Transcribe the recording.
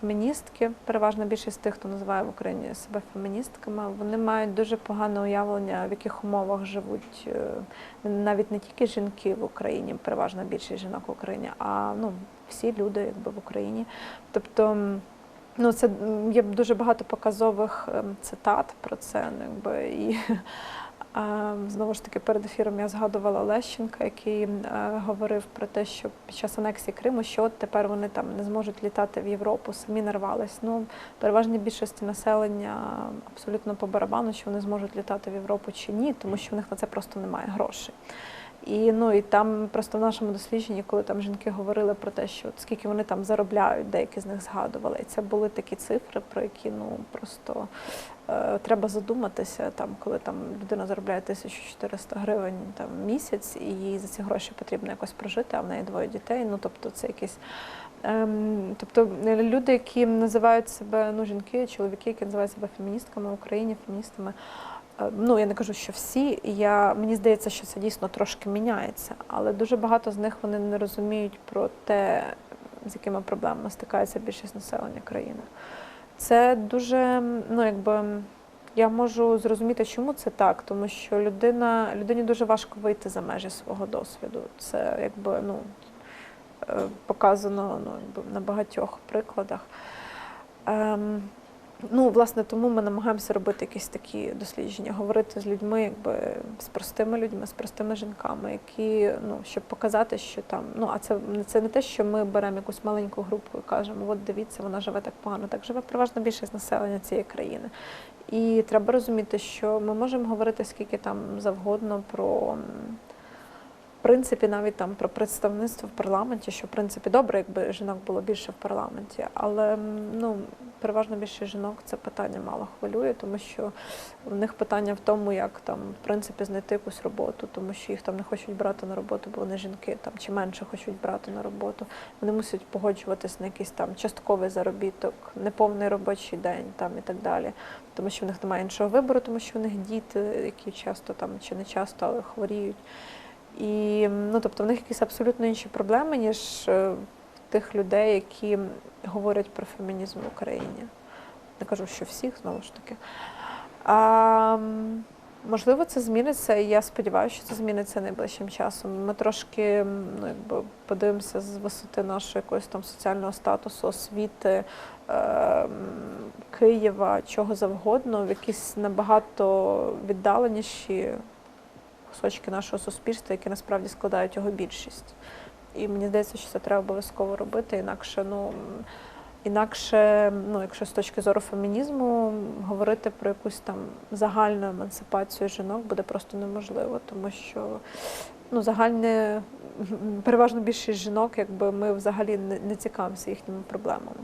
феміністки, переважна більшість тих, хто називає в Україні себе феміністками, вони мають дуже погане уявлення, в яких умовах живуть е, навіть не тільки жінки в Україні, переважна більшість жінок в Україні, а ну, всі люди якби, в Україні. Тобто, ну, це є дуже багато показових ем, цитат про це. ну, Якби, і Знову ж таки, перед ефіром я згадувала Лещенка, який е, говорив про те, що під час анексії Криму, що от тепер вони там не зможуть літати в Європу, самі нарвались. Ну, переважній більшості населення абсолютно по барабану, що вони зможуть літати в Європу чи ні, тому що в них на це просто немає грошей. І ну і там просто в нашому дослідженні, коли там жінки говорили про те, що от скільки вони там заробляють, деякі з них згадували. І це були такі цифри, про які ну просто е, треба задуматися, там, коли там людина заробляє 1400 гривень там місяць, і їй за ці гроші потрібно якось прожити, а в неї двоє дітей. Ну тобто це якісь. Ем, тобто е, люди, які називають себе ну, жінки, чоловіки, які називають себе феміністками в Україні, феміністами. Е, Ну, я не кажу, що всі. Я, мені здається, що це дійсно трошки міняється, але дуже багато з них вони не розуміють про те, з якими проблемами стикається більшість населення країни. Це дуже, ну якби я можу зрозуміти, чому це так, тому що людина, людині дуже важко вийти за межі свого досвіду. Це якби ну, е, показано ну, на багатьох прикладах. Ем, Ну, власне, тому ми намагаємося робити якісь такі дослідження, говорити з людьми, якби з простими людьми, з простими жінками, які ну щоб показати, що там ну а це це не те, що ми беремо якусь маленьку групу і кажемо, от дивіться, вона живе так погано. Так живе переважна більшість населення цієї країни. І треба розуміти, що ми можемо говорити скільки там завгодно про. Принципі, навіть там про представництво в парламенті, що в принципі добре, якби жінок було більше в парламенті, але ну переважно більше жінок це питання мало хвилює, тому що в них питання в тому, як там в принципі знайти якусь роботу, тому що їх там не хочуть брати на роботу, бо вони жінки там чи менше хочуть брати на роботу. Вони мусять погоджуватись на якийсь там частковий заробіток, неповний робочий день там і так далі. Тому що в них немає іншого вибору, тому що в них діти, які часто там чи не часто, але хворіють. І ну, тобто в них якісь абсолютно інші проблеми, ніж е, тих людей, які говорять про фемінізм в Україні. Не кажу, що всіх, знову ж таки. А, можливо, це зміниться, і я сподіваюся, що це зміниться найближчим часом. Ми трошки ну, якби, подивимося з висоти нашого якогось там соціального статусу, освіти, е, Києва, чого завгодно, в якісь набагато віддаленіші кусочки нашого суспільства, які насправді складають його більшість. І мені здається, що це треба обов'язково робити, інакше, ну інакше, ну, якщо з точки зору фемінізму говорити про якусь там загальну емансипацію жінок буде просто неможливо, тому що ну, загальне переважно більшість жінок, якби ми взагалі не, цікавимося їхніми проблемами.